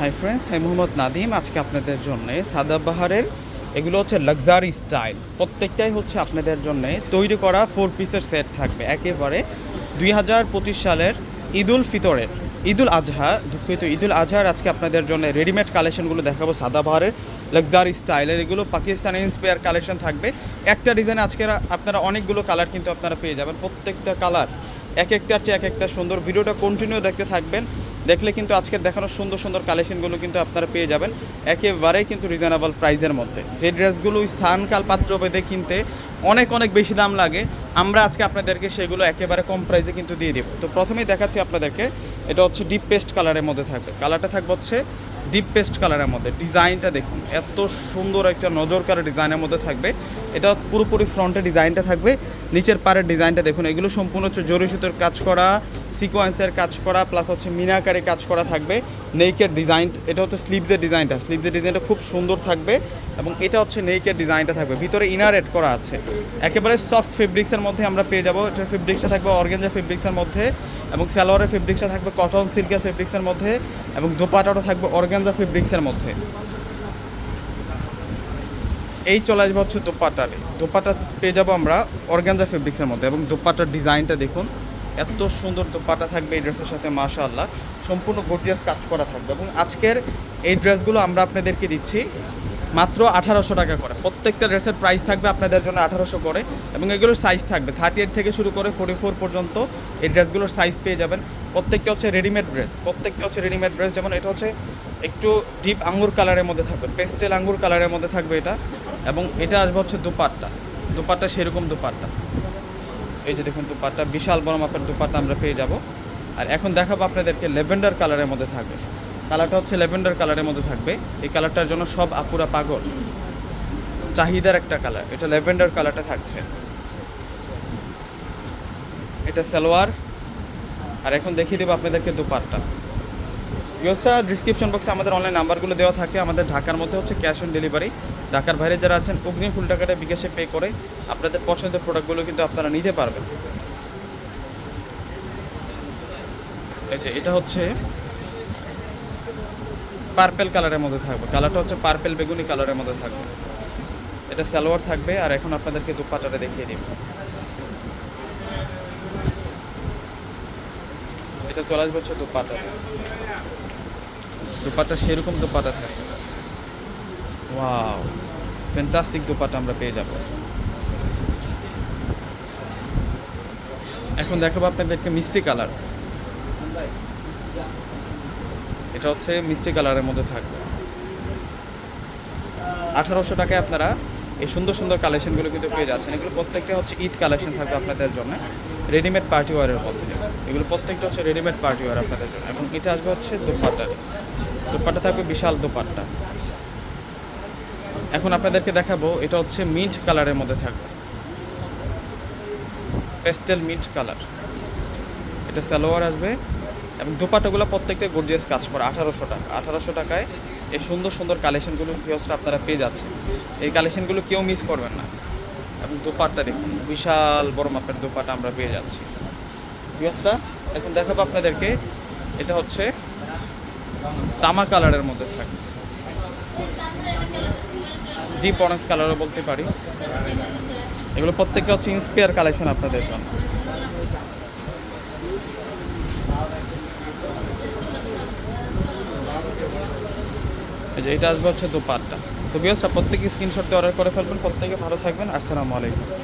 Hi friends hi Mohammad Nadim আজকে আপনাদের জন্য সাদাবাহারের এগুলো হচ্ছে লাক্সারি স্টাইল প্রত্যেকটাই হচ্ছে আপনাদের জন্য তৈরি করা ফোর পিসের সেট থাকবে। একেবারে দুই হাজার পঁচিশ সালের ঈদুল ফিতরের ঈদুল আজহা, দুঃখিত ঈদুল আজহার আজকে আপনাদের জন্য রেডিমেড কালেকশনগুলো দেখাবো সাদাবাহারের লাক্সারি স্টাইলের এগুলো পাকিস্তানি ইন্সপায়ার কালেকশন থাকবে। একটা ডিজাইনে আজকে আপনারা অনেকগুলো কালার কিন্তু আপনারা পেয়ে যাবেন। প্রত্যেকটা কালার এক একটার চেয়ে এক একটা সুন্দর। ভিডিওটা কন্টিনিউ দেখতে থাকবেন। দেখলে কিন্তু আজকের দেখানো সুন্দর সুন্দর কালেকশনগুলো কিন্তু আপনারা পেয়ে যাবেন। একেবারেই কিন্তু রিজনেবল প্রাইজের মধ্যে। যে ড্রেসগুলো স্থানকাল পাত্র ভেদে কিনতে অনেক অনেক বেশি দাম লাগে, আমরা আজকে আপনাদেরকে সেগুলো একেবারে কম প্রাইসে কিন্তু দিয়ে দেবো। তো প্রথমেই দেখাচ্ছি আপনাদেরকে, এটা হচ্ছে ডিপ পেস্ট কালারের মধ্যে থাকবে। কালারটা থাকবে হচ্ছে ডিপ পেস্ট কালারের মধ্যে। ডিজাইনটা দেখুন, এত সুন্দর একটা নজরকার ডিজাইনের মধ্যে থাকবে। এটা পুরোপুরি ফ্রন্টে ডিজাইনটা থাকবে। নিচের পাড়ের ডিজাইনটা দেখুন, এগুলো সম্পূর্ণ হচ্ছে জরি সুতোর কাজ করা সিকোয়েন্সের কাজ করা প্লাস হচ্ছে মিনাকারে কাজ করা থাকবে নেইকের ডিজাইন এটা হচ্ছে স্লিভদের ডিজাইনটা স্লিভদের ডিজাইনটা খুব সুন্দর থাকবে এবং এটা হচ্ছে নেইকের ডিজাইনটা থাকবে। ভিতরে ইনার এড করা আছে। একেবারে সফট ফেব্রিক্সের মধ্যে আমরা পেয়ে যাব। এটা ফেব্রিক্সটা থাকবে অর্গেঞ্জা ফেব্রিক্সের মধ্যে এবং সালোয়ারের ফেব্রিক্সটা থাকবে কটন সিল্কের ফেব্রিক্সের মধ্যে এবং দোপাটাটা থাকবে অর্গানজা ফেব্রিক্সের মধ্যে। এই চলে আসবে হচ্ছে দোপাটারে দোপাটা পেয়ে যাব আমরা অর্গানজা ফেব্রিক্সের মধ্যে এবং দোপাটার ডিজাইনটা দেখুন, এত সুন্দর দোপাটা থাকবে এই ড্রেসের সাথে, মাশাআল্লাহ। সম্পূর্ণ গর্জিয়াস কাজ করা থাকবে এবং আজকের এই ড্রেসগুলো আমরা আপনাদেরকে দিচ্ছি মাত্র আঠারোশো টাকা করে। প্রত্যেকটা ড্রেসের প্রাইস থাকবে আপনাদের জন্য আঠারোশো করে এবং এগুলোর সাইজ থাকবে। থার্টি এইট থেকে শুরু করে ফোর্টি ফোর পর্যন্ত এই ড্রেসগুলোর সাইজ পেয়ে যাবেন। প্রত্যেকটা হচ্ছে রেডিমেড ড্রেস প্রত্যেকটা হচ্ছে রেডিমেড ড্রেস যেমন এটা হচ্ছে একটু ডিপ আঙ্গুর কালারের মধ্যে থাকবে। পেস্টেল আঙ্গুর কালারের মধ্যে থাকবে এটা। এবং এটা আসবে হচ্ছে দুপাট্টা। দুপাট্টা সেরকম দুপাট্টা। এই যে দেখুন দুপাট্টা, বিশাল বড় মাপের দুপাট্টা আমরা পেয়ে যাব। আর এখন দেখাবো আপনাদেরকে লেভেন্ডার কালারের মধ্যে থাকবে। কালারটা হচ্ছে লেভেন্ডার কালারের মধ্যে থাকবে। এই কালারটার জন্য সব আপুরা পাগল। চাহিদার একটা কালার। এটা লেভেন্ডার কালারটা থাকছে। এটা সালোয়ার। আর এখন দেখিয়ে দেবো আপনাদেরকে দুপাট্টা। ইউসা ডিসক্রিপশন বক্সে আমাদের অনলাইন নাম্বারগুলো দেওয়া থাকে। আমাদের ঢাকার মধ্যে হচ্ছে ক্যাশ অন ডেলিভারি ঢাকার বাইরে যারা আছেন অগ্নি ফুল টাকাটা বিকাশে পে করে আপনাদের পছন্দের প্রোডাক্টগুলো কিন্তু আপনারা নিতে পারবেন। এই যে এটা হচ্ছে পার্পেল কালারের মধ্যে থাকবে। কালারটা হচ্ছে পার্পেল বেগুনি কালারের মধ্যে থাকবে। এটা সালোয়ার থাকবে, আর এখন আপনাদেরকে দুপাটাটা দেখিয়ে দিব এটা চলে আসবে হচ্ছে দুপাটা। দুপাটা সেরকম দুপাটা থাকে ওয়াও ফ্যান্টাস্টিক দুপাটা আমরা পেয়ে যাব। এখন দেখাবো আপনাদেরকে মিষ্টি কালার। এটা হচ্ছে মিষ্টি কালারের মধ্যে থাকবে। আঠারোশো টাকায় আপনারা এই সুন্দর সুন্দর কালেকশনগুলো কিন্তু পেয়ে যাচ্ছেন। এগুলো প্রত্যেকটা হচ্ছে ঈদ কালেকশন থাকবে আপনাদের জন্য। রেডিমেড পার্টি ওয়ারের মধ্যে। এগুলো প্রত্যেকটা হচ্ছে রেডিমেড পার্টি ওয়ার আপনাদের জন্য। এবং এটা আসবে হচ্ছে দোপাট্টা। দোপাট্টা থাকবে বিশাল দোপাট্টা। এখন আপনাদেরকে দেখাবো, এটা হচ্ছে মিন্ট কালারের মধ্যে থাকবে। পেস্টেল মিন্ট কালার এটা সালোয়ার আসবে এবং দোপাটাগুলো প্রত্যেকটা গর্জিয়াস কাজ করে, আঠারোশো টাকা। আঠারোশো টাকায় এই সুন্দর সুন্দর কালেকশনগুলো ভিউসটা আপনারা পেয়ে যাচ্ছেন। এই কালেকশনগুলো কেউ মিস করবেন না। এবং দোপাট্টা দেখুন, বিশাল বড় মাপের দোপাটা আমরা পেয়ে যাচ্ছি। ভিউসটা এখন দেখাবো আপনাদেরকে, এটা হচ্ছে তামা কালারের মধ্যে থাকে ডিপ অরেঞ্জ কালারও বলতে পারি। এগুলো প্রত্যেকটা হচ্ছে ইন্সপায়ার কালেকশন আপনাদের জন্য। যে এটা আসবে হচ্ছে দুপাটটা। তো বিয়ে প্রত্যেকে স্ক্রিনশট দিয়ে অর্ডার করে ফেলবেন, প্রত্যেকে ভালো থাকবেন। আসসালামু আলাইকুম।